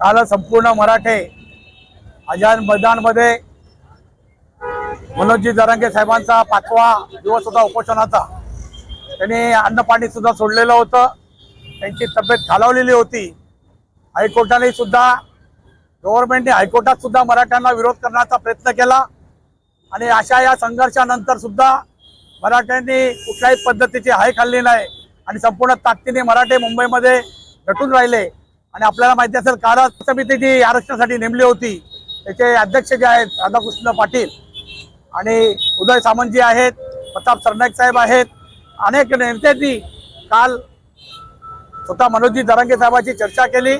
काल संपूर्ण मराठे आझाद मैदानमध्ये मनोजी जरांगे साहेबांचा पाचवा दिवस होता उपोषणाचा. त्यांनी अन्नपाणी सुद्धा सोडलेलं होतं. त्यांची तब्येत खालावलेली होती. हायकोर्टाने सुद्धा गव्हर्नमेंटने हायकोर्टात सुद्धा मराठ्यांना विरोध करण्याचा प्रयत्न केला. आणि अशा या संघर्षानंतर सुद्धा मराठ्यांनी कुठल्याही पद्धतीची हाय खाल्ली नाही. आणि संपूर्ण ताकदीने मराठे मुंबईमध्ये घटून राहिले. आणि आपल्याला माहिती असेल कारवार समिती जी आरक्षणासाठी नेमली होती त्याचे अध्यक्ष जे आहेत राधाकृष्ण पाटील आणि उदय सामंतजी आहेत प्रताप सरनाईक साहेब आहेत अनेक नेत्यांनी काल स्वतः मनोजी दरांगे साहेबांची चर्चा केली.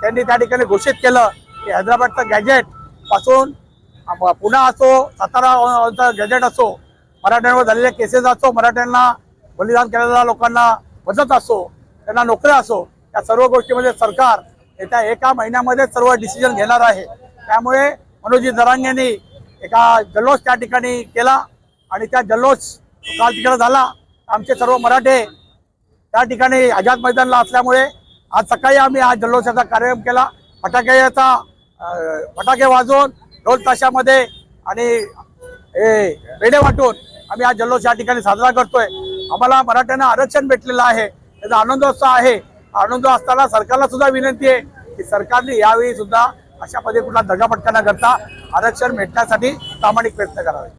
त्यांनी त्या ठिकाणी घोषित केलं की हैदराबादचं गॅजेटपासून अम, पुणा असो सातारा गॅजेट असो मराठ्यांवर झालेले केसेस असो मराठ्यांना बलिदान केलेल्या लोकांना मदत असो त्यांना नोकऱ्या असो या सर्व गोष्टीमध्ये सरकार येत्या एका महिन्यामध्ये सर्व डिसिजन घेणार आहे. त्यामुळे मनोजी दरांगेंनी एका जल्लोष त्या ठिकाणी केला आणि त्या जल्लोष काल तिकडे झाला. आमचे सर्व मराठे त्या ठिकाणी आझाद मैदानला असल्यामुळे आज सकाळी आम्ही आज जल्लोषाचा कार्यक्रम केला. फटाक्याचा फटाके वाजवून ढोल ताशामध्ये आणि हे पेढे वाटून आम्ही हा जल्लोष या ठिकाणी साजरा करतोय. आम्हाला मराठ्यांना आरक्षण भेटलेलं आहे. त्याचा आनंदोत्सव आहे. आनंद असताना सरकारला सुद्धा विनंती आहे की सरकारने यावेळी सुद्धा अशा पद्धती कुठला दगापटका न करता आरक्षण भेटण्यासाठी प्रामाणिक प्रयत्न करावे.